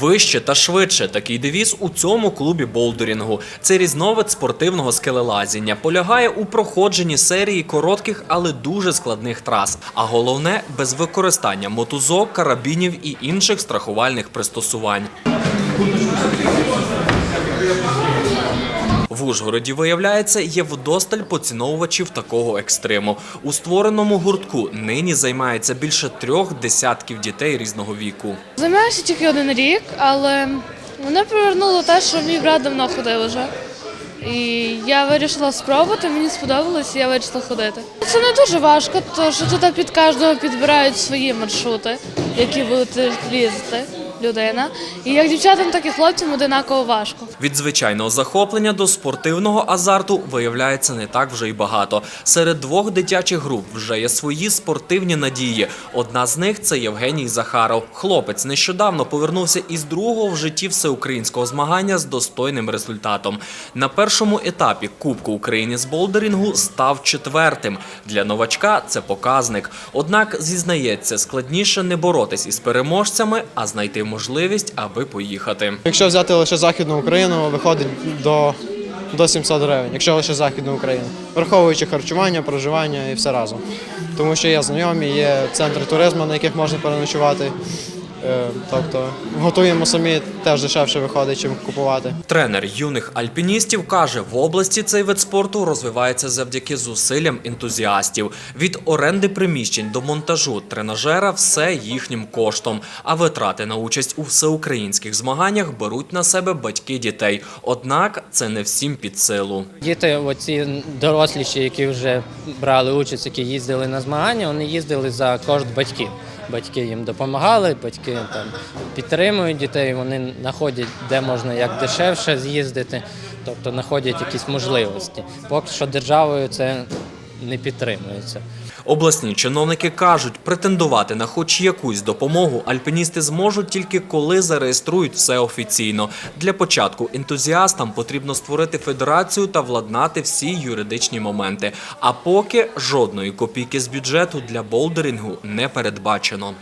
Вище та швидше такий девіз у цьому клубі болдерінгу. Це різновид спортивного скелелазіння. Полягає у проходженні серії коротких, але дуже складних трас. А головне без використання мотузок, карабінів і інших страхувальних пристосувань. Ужгороді, виявляється, є вдосталь поціновувачів такого екстриму. У створеному гуртку нині займається більше трьох десятків дітей різного віку. Займаюся тільки один рік, але мене привернуло те, що мій брат давно ходив вже. І я вирішила спробувати, мені сподобалось, і я вирішила ходити. Це не дуже важко, тому що тут під кожного підбирають свої маршрути, які будуть лізти людина. І як дівчатам, так і хлопцям одинаково важко. Від звичайного захоплення до спортивного азарту виявляється не так вже й багато. Серед двох дитячих груп вже є свої спортивні надії. Одна з них це Євгеній Захаров. Хлопець нещодавно повернувся із другого в житті всеукраїнського змагання з достойним результатом. На першому етапі Кубку України з болдерінгу став четвертим. Для новачка це показник. Однак зізнається, складніше не боротись із переможцями, а знайти можливість, аби поїхати. Якщо взяти лише Західну Україну, виходить до, до 700 гривень, якщо лише Західну Україну, враховуючи харчування, проживання і все разом. Тому що є знайомі, є центри туризму, на яких можна переночувати. Е, Тобто готуємо самі, теж дешевше виходить, чим купувати. Тренер юних альпіністів каже, в області цей вид спорту розвивається завдяки зусиллям ентузіастів. Від оренди приміщень до монтажу тренажера все їхнім коштом. А витрати на участь у всеукраїнських змаганнях беруть на себе батьки дітей. Однак це не всім під силу. Діти, оці доросліші, які вже брали участь, які їздили на змагання, вони їздили за кошт батьків. Батьки їм допомагали, батьки там підтримують дітей, вони знаходять, де можна як дешевше з'їздити, тобто знаходять якісь можливості. Поки що державою це не підтримується. Обласні чиновники кажуть, претендувати на хоч якусь допомогу альпіністи зможуть тільки коли зареєструють все офіційно. Для початку ентузіастам потрібно створити федерацію та владнати всі юридичні моменти. А поки жодної копійки з бюджету для болдерингу не передбачено.